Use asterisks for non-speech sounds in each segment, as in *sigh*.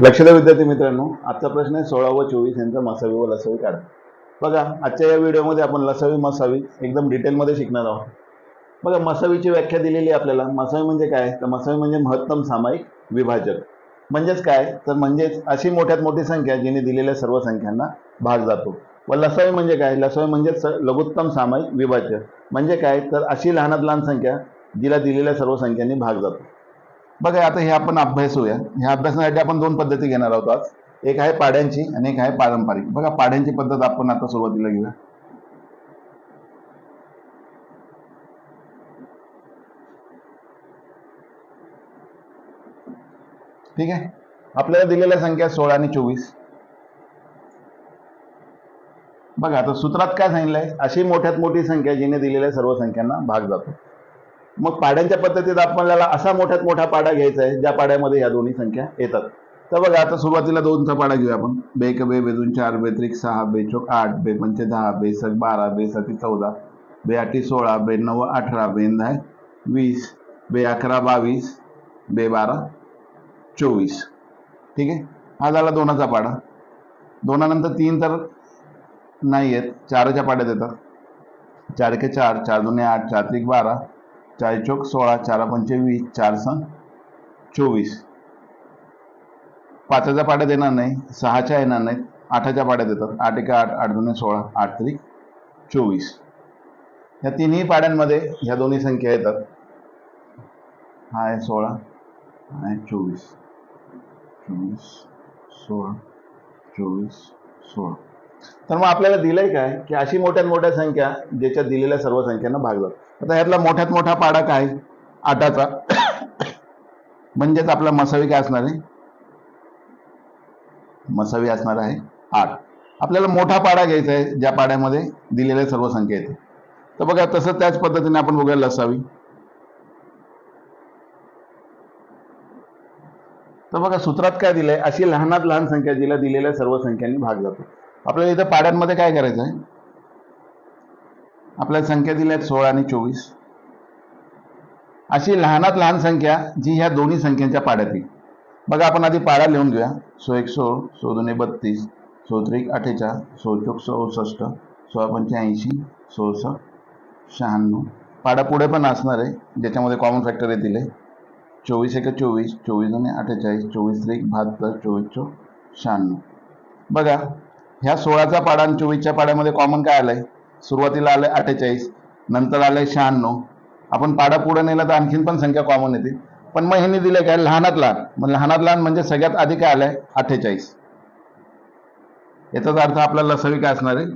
लक्षदा विद्यार्थी मित्रांनो आजचा प्रश्न आहे सोळा व चोवीस यांचा मसावी व लसावी काढा. बघा आजच्या या व्हिडिओमध्ये आपण लसावी मसावी एकदम डिटेलमध्ये शिकणार आहोत. बघा मसावीची व्याख्या दिलेली आहे आपल्याला. मसावी म्हणजे काय? तर मसावी म्हणजे महत्तम सामायिक विभाजक. म्हणजेच काय? तर म्हणजेच अशी मोठ्यात मोठी संख्या जिने दिलेल्या सर्व संख्यांना भाग जातो. व लसावी म्हणजे काय? लसावी म्हणजेच लघुत्तम सामायिक विभाजक. म्हणजे काय? तर अशी लहानात लहान संख्या जिला दिलेल्या सर्व संख्यांनी भाग जातो. बघा आता हे आपण अभ्यासूया. ह्या अभ्यासासाठी आपण दोन पद्धती घेणार आहोत आज. एक आहे पाड्यांची आणि एक आहे पारंपरिक. बघा पाड्यांची पद्धत आपण आता सुरुवातीला घेऊया. ठीक आहे? आपल्याला दिलेल्या संख्या सोळा आणि चोवीस. बघा आता सूत्रात काय सांगितलंय? अशी मोठ्यात मोठी संख्या जिने दिलेल्या सर्व संख्यांना भाग जातो. मग पाड्यांच्या पद्धतीत आपल्याला असा मोठ्यात मोठा पाडा घ्यायचा आहे ज्या पाड्यामध्ये या दोन्ही संख्या येतात. तर बघा आता सुरुवातीला दोनचा पाडा घेऊया आपण. बे बे बेदून चार बेत्रिक सहा बे चोक आठ बे पंचे दहा बेसक बारा बेसती चौदा बे आठी सोळा बे नऊ अठरा बे दहा वीस बे अकरा बावीस बे बारा चोवीस. ठीक आहे? हा झाला दोनाचा पाडा. दोनानंतर तीन तर नाही आहेत चारच्या पाड्यात येतात चार के चार चार दोन्ही आठ चार त्रिक बारा चार चौक सोळा चार पंचे वीस चार सण चोवीस. पाचाच्या पाड्यात येणार नाही सहाच्या येणार नाहीत आठाच्या पाड्यात येतात आठ एका आठ आठ दोन सोळा आठ तरी चोवीस. या तिन्ही पाड्यांमध्ये ह्या दोन्ही संख्या येतात. हा आहे सोळा हा आहे चोवीस. चोवीस सोळा चोवीस सोळा. तर मग आपल्याला दिलंय काय? की अशी मोठ्यात मोठ्या संख्या ज्याच्यात दिलेल्या सर्व संख्यांना भाग जातो आता यातला मोठ्यात मोठा पाडा काय? आटाचा. म्हणजेच आपला मसावी काय असणार आहे? मसावी असणार आहे आठ आपल्याला मोठा पाडा घ्यायचा आहे ज्या पाड्यामध्ये दिलेल्या सर्व संख्या येते. तर बघा तसं त्याच पद्धतीने आपण बघूया लसावी. तर बघा सूत्रात काय दिलंय? अशी लहानात लहान संख्या जिला दिलेल्या सर्व संख्यांनी भाग जातो. आपल्याला इथं पाड्यांमध्ये काय करायचं आहे? आपल्याला संख्या दिल्या आहेत सोळा आणि चोवीस. अशी लहानात लहान संख्या जी ह्या दोन्ही संख्यांच्या पाड्यात येईल बघा आपण आधी पाडा लिहून घेऊया. सो एक सो सो दोन्ही बत्तीस सो त्रिक अठ्ठेचाळ सो चोक चौसष्ट सोळा पंच्याऐंशी सो शहाण्णव. पाडा पुढे पण असणार आहे ज्याच्यामध्ये कॉमन फॅक्टर येतील आहे चोवीस एक चोवीस चोवीस दोन अठ्ठेचाळीस चोवीस त्रिक बहात्तर चोवीस चो शहाण्णव. बघा ह्या सोळाचा पाडा आणि चोवीसच्या पाड्यामध्ये कॉमन काय आलं आहे सुरुवातीला आलंय अठ्ठेचाळीस नंतर आलंय शहाण्णव. आपण पाडा पुढे नेला तर आणखीन पण संख्या कॉमन येते पण मग ह्यांनी दिले काय? लहानात लहान. मग लहानात लहान म्हणजे सगळ्यात आधी काय आलंय? अठ्ठेचाळीस. याचाच अर्थ आपला लसावी काय असणार आहे?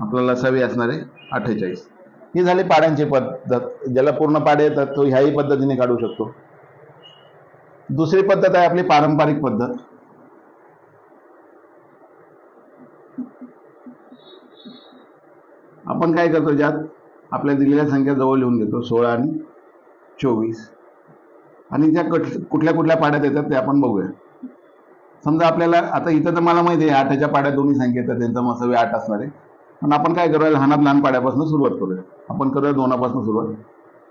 आपला लसावी असणार आहे अठ्ठेचाळीस. ही झाली पाड्यांची पद्धत. ज्याला पूर्ण पाडे येतात तो ह्याही पद्धतीने काढू शकतो. दुसरी पद्धत आहे आपली पारंपरिक पद्धत. आपण काय करतो ज्यात? आपल्या दिलेल्या संख्या जवळ लिहून घेतो सोळा आणि चोवीस. आणि ज्या कट कुठल्या कुठल्या पाड्यात येतात ते आपण बघूया. समजा आपल्याला आता इथं तर मला माहिती आहे आठाच्या पाड्यात दोन्ही संख्या येतात त्यांचा मसावी आठ असणार आहे. पण आपण काय करूया लहानात लहान पाड्यापासून सुरुवात करूया. आपण करूया दोनापासून सुरुवात.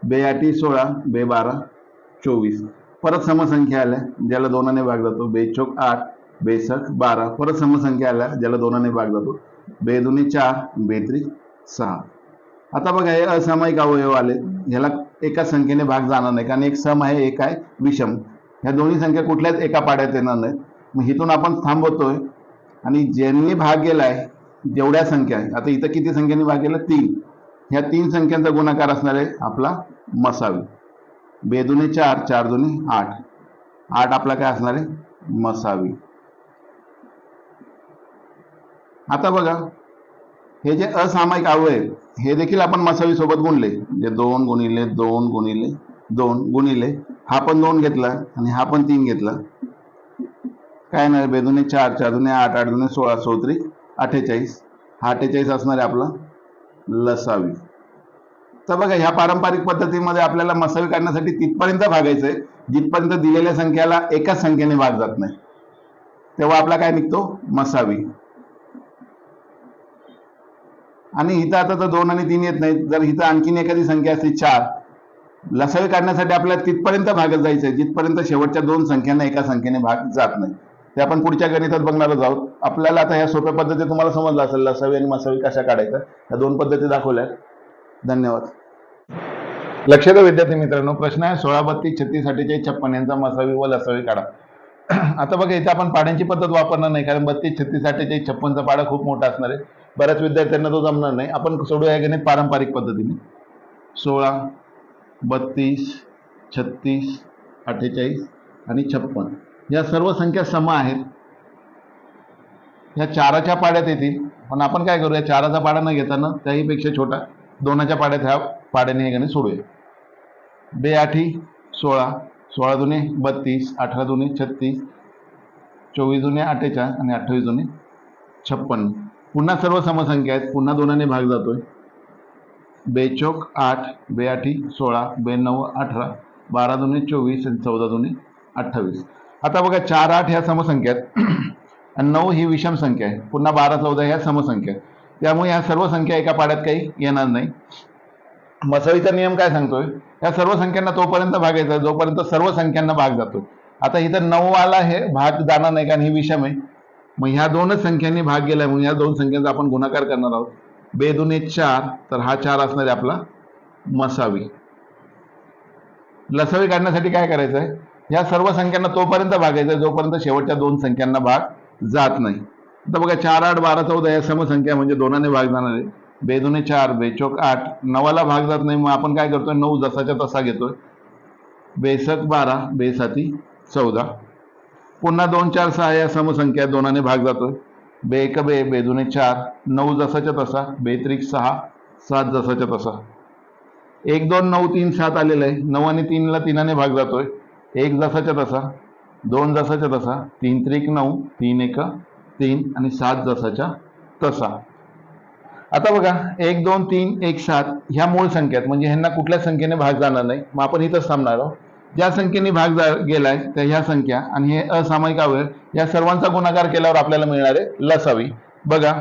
बे आठी सोळा बे बारा चोवीस. परत समसंख्या आल्या ज्याला दोनाने भाग जातो बेचोक आठ बेसक बारा. परत समसंख्या आल्या ज्याला दोनाने भाग जातो बेदुनी चार बेत्री सहा आता बघा हे असामायिक अवयव आले ह्याला एका संख्येने भाग जाणार नाही कारण एक सम आहे एक आहे विषम. ह्या दोन्ही संख्या कुठल्याच एका पाड्यात येणार नाहीत. मग इथून आपण थांबवतोय. आणि ज्यांनी भाग गेलाय जेवढ्या संख्या आहे आता इथं किती संख्येने भाग गेला? तीन. ह्या तीन संख्यांचा गुणाकार असणार आहे आपला मसावी. बेदुने चार चार दोन्ही आठ. आठ आपला काय असणार आहे? मसावी. आता बघा हे जे असामायिक अवयव हे देखील आपण मसावी सोबत गुणले. म्हणजे दोन गुणिले दोन गुणिले दोन गुणिले. हा पण दोन घेतला आणि हा पण तीन घेतला. काय नाही बेदुने चार चार दुने आठ आठ दुने सोळा चौत्री अठ्ठेचाळीस. हा अठ्ठेचाळीस असणार आहे आपला लसावी. तर बघा ह्या पारंपरिक पद्धतीमध्ये आपल्याला मसावी काढण्यासाठी तिथपर्यंत भागायचं आहे जिथपर्यंत दिलेल्या संख्याला एकाच संख्येने भाग जात नाही. तेव्हा आपला काय निघतो? मसावी. आणि इथं आता तर दोन आणि तीन येत नाहीत. जर इथं आणखीन एखादी संख्या असते चार लसावी काढण्यासाठी आपल्याला तिथपर्यंत भागत जायचं आहे जिथपर्यंत शेवटच्या दोन संख्यांना एका संख्येने भाग जात नाही. ते आपण पुढच्या गणितात बघणारच आहोत. आपल्याला आता ह्या सोप्या पद्धती तुम्हाला समजलं असेल लसावी आणि मसावी कशा काढायच्या? ह्या दोन पद्धती दाखवल्या धन्यवाद. लक्ष द्या विद्यार्थी मित्रांनो प्रश्न आहे सोळा बत्तीस छत्तीस अठ्ठेचाळीस छप्पन यांचा मसावी व लसावी काढा. *clears throat* आता बघा इथे आपण पाड्यांची पद्धत वापरणार नाही कारण बत्तीस छत्तीस अठ्ठेचाळीस छप्पनचा पाडा खूप मोठा असणार आहे. बऱ्याच विद्यार्थ्यांना तो जमणार नाही. आपण सोडूया की नाही पारंपरिक पद्धतीने. सोळा बत्तीस छत्तीस अठ्ठेचाळीस आणि छप्पन. या सर्व संख्या सम आहेत. ह्या चाराच्या पाड्यात येतील. पण आपण काय करूया? चाराचा पाडा न घेताना त्याहीपेक्षा छोटा दोनाच्या पाड्यात ह्या पाड्याने हे गाणे सोडूया. बे आठी सोळा सोळा दुने बत्तीस अठरा दुने छत्तीस चोवीस दुने अठ्ठेचाळीस आणि अठ्ठावीस दुने छप्पन. पुन्हा सर्व समसंख्या आहेत. पुन्हा दोनाने भाग जातोय. बेचोक आठ बेआठी सोळा बेनऊ अठरा बारा दोन्ही चोवीस आणि चौदा दोन्ही अठ्ठावीस. आता बघा चार आठ ह्या समसंख्या आहेत. *clears throat* आणि नऊ ही विषम संख्या आहे. पुन्हा बारा चौदा ह्या समसंख्या आहेत. त्यामुळे ह्या सर्व संख्या एका पाड्यात काही येणार नाही. मसळीचा नियम काय सांगतोय? या सर्व संख्यांना तोपर्यंत भागायचा आहे जोपर्यंत सर्व संख्यांना भाग जातो. आता इथं नऊ आला हे भाग जाणार नाही कारण ही विषम आहे. मग ह्या दोनच संख्यांनी भाग गेलाय म्हणून या दोन संख्यांचा आपण गुणाकार करणार आहोत. बेदुने चार तर हा चार असणार आहे आपला मसावी. लसावी काढण्यासाठी काय करायचं आहे या सर्व संख्यांना तोपर्यंत भागायचं आहे जोपर्यंत शेवटच्या दोन संख्यांना भाग जात नाही. आता बघा चार आठ बारा चौदा या समसंख्या म्हणजे दोनाने भाग जाणार आहे. बेदुने चार बेचोक आठ नवाला भाग जात नाही मग आपण काय करतोय? नऊ जसाच्या तसा घेतोय. बेसक बारा बेसाती चौदा. पुन्हा दोन चार सहा या समसंख्या दोनाने भाग जातोय. बे एक बे बेदुने चार नऊ जसाच्या तसा बेत्रिक सहा सात जसाच्या तसा. एक दोन नऊ तीन सात आलेलं आहे. नऊ आणि तीनला तीनाने भाग जातोय. एक जसाच्या तसा दोन जसाच्या तसा तीन त्रिक नऊ तीन एक तीन आणि सात जसाच्या तसा. आता बघा एक दोन तीन एक सात ह्या मूळ संख्यात म्हणजे ह्यांना कुठल्या संख्येने भाग जाणार नाही? मग आपण इथंच थांबणार आहोत. ज्या संख्येने भाग जा गेलाय त्या ह्या संख्या आणि हे असामायिक अवयव या सर्वांचा गुणाकार केल्यावर आपल्याला मिळणारे लसावी. बघा.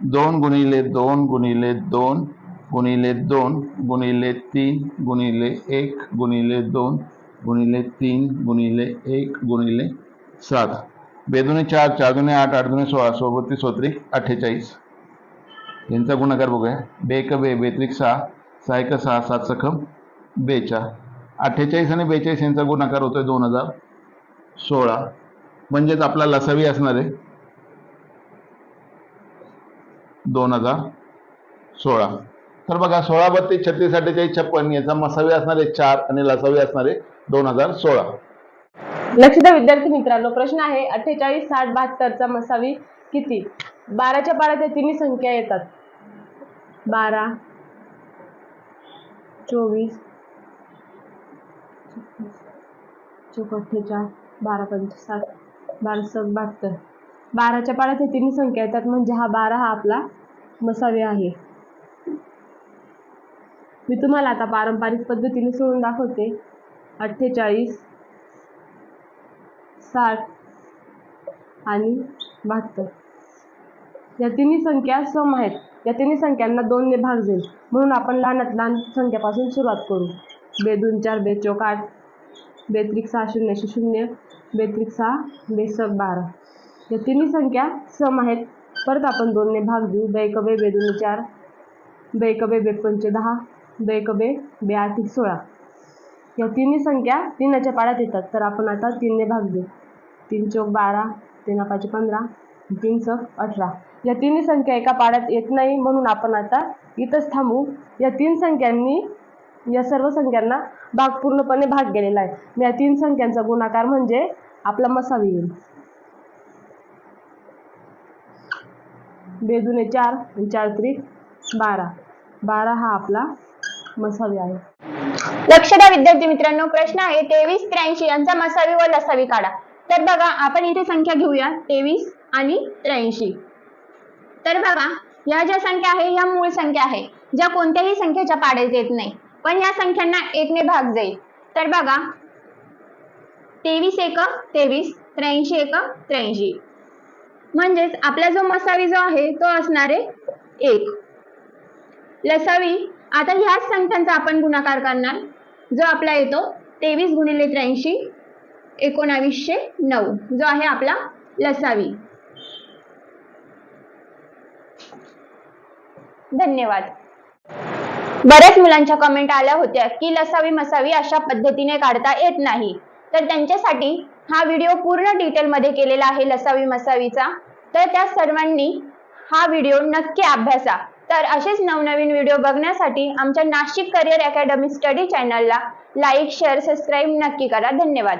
दोन गुणिले दोन गुणिले दोन गुणिले दोन गुणिले तीन गुणिले एक गुणिले दोन गुणिले तीन गुणिले एक गुणिले सात. बेदुने चार चार दुने आठ आठ दुने सोळा सोबती सोत्रिक अठ्ठेचाळीस. यांचा गुणाकार बघूया. बेक बे बेत्रिक सहा सहा एक सहा सात सखम बेचार अठ्ठेचाळीस आणि बेचाळीस यांचा गुणाकार होतोय दोन हजार सोळा. म्हणजेच आपला लसावी असणार आहे. दोन हजार सोळा. तर बघा सोळा बत्तीस छत्तीस अठ्ठेचाळीस छप्पन याचा मसावी असणारे चार आणि लसावी असणारे दोन हजार सोळा. लक्ष द्या विद्यार्थी मित्रांनो प्रश्न आहे अठ्ठेचाळीस साठ बहात्तरचा मसावी किती? बाराच्या पाड्यात तिन्ही संख्या येतात. बारा चोवीस चौक अठ्ठेचाळीस बारा पंच साठ बारा सात बहात्तर. बाराच्या पाड्यात या तिन्ही संख्या येतात म्हणजे हा बारा हा आपला मसावी आहे. मी तुम्हाला आता पारंपरिक पद्धतीने सोडून दाखवते. अठ्ठेचाळीस साठ आणि बहात्तर. या तिन्ही संख्या सम आहेत. या तिन्ही संख्यांना दोनने भाग जाईल म्हणून आपण लहानात लहान संख्यापासून सुरुवात करू. बे दोन चार बे चौक आठ बेत्रिक सहा शून्यशे शून्य बेत्रिक सहा बेसक बारा. या तिन्ही संख्या सम आहेत. परत आपण दोनने भाग देऊ. बेकबे बेदुने चार बेकबे बेपंच दहा बेकबे बे आठ सोळा. या तिन्ही संख्या तीनाच्या पाड्यात येतात. तर आपण आता तीनने भाग देऊ. तीन चौक बारा तीन पाच पंधरा तीन चौक अठरा. या तिन्ही संख्या एका पाड्यात येत नाही. म्हणून आपण आता इथंच थांबू. या तीन संख्यांनी या सर्व संख्यांना भाग पूर्णपणे भाग गेलेला आहे. या तीन संख्यांचा गुणाकार म्हणजे आपला मसावी येईल बेदुने चार चार त्रिक बारा. बारा हा आपला मसावी आहे. लक्ष द्या विद्यार्थी मित्रांनो प्रश्न आहे तेवीस त्र्याऐंशी यांचा मसावी व लसावी काढा. तर बघा आपण इथे संख्या घेऊया तेवीस आणि त्र्याऐंशी. तर बघा या ज्या संख्या आहे या मूळ संख्या आहे ज्या कोणत्याही संख्येच्या पाड्यात येत नाही. पण या संख्यांना एकने भाग जाईल. तर बघा तेवीस एक तेवीस त्र्याऐंशी एक त्र्याऐंशी. म्हणजेच आपला जो मसावी जो आहे तो असणार आहे एक. लसावी आता ह्याच संख्यांचा आपण गुणाकार करणार. जो आपला येतो तेवीस गुणिले त्र्याऐंशी एकोणावीसशे नऊ. जो आहे आपला लसावी. धन्यवाद. बऱ्याच मुलांच्या कमेंट आल्या होत्या की लसावी मसावी अशा पद्धतीने काढता येत नाही. तर त्यांच्यासाठी हा व्हिडिओ पूर्ण डिटेलमध्ये केलेला आहे लसावी मसावीचा. तर त्या सर्वांनी हा व्हिडिओ नक्की अभ्यासा. तर असेच नवनवीन व्हिडिओ बघण्यासाठी आमच्या नाशिक करिअर अकॅडमी स्टडी चॅनलला लाईक शेअर सबस्क्राईब नक्की करा. धन्यवाद.